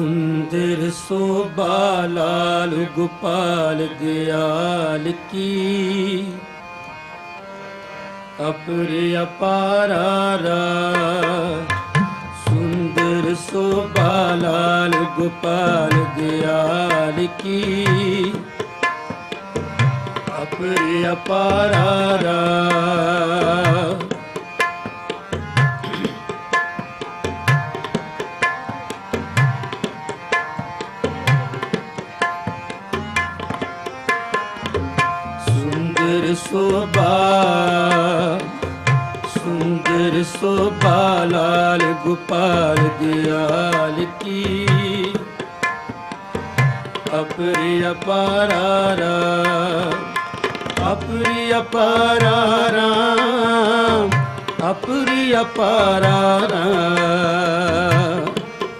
ਸੁੰਦਰ ਸੋਭਾ ਲਾਲ ਗੋਪਾਲ ਦਿਆਲ ਕੀ। ਅਪਰਿ ਅਪਾਰਾ ਸੁੰਦਰ ਸੋਭਾ ਲਾਲ ਗੋਪਾਲ ਦਿਆਲ ਕੀ। ਅਪਰਿ ਅਪਾਰਾ ਸੋਭਾ ਸੁੰਦਰ ਸੋਭਾ ਲਾਲ ਗੋਪਾਲ ਦਿਆਲ ਕੀ। ਅਪਰਿ ਅਪਾਰਾ ਰਾ ਅਪਾਰਾ ਰਾਮ ਅਪਾਰਾ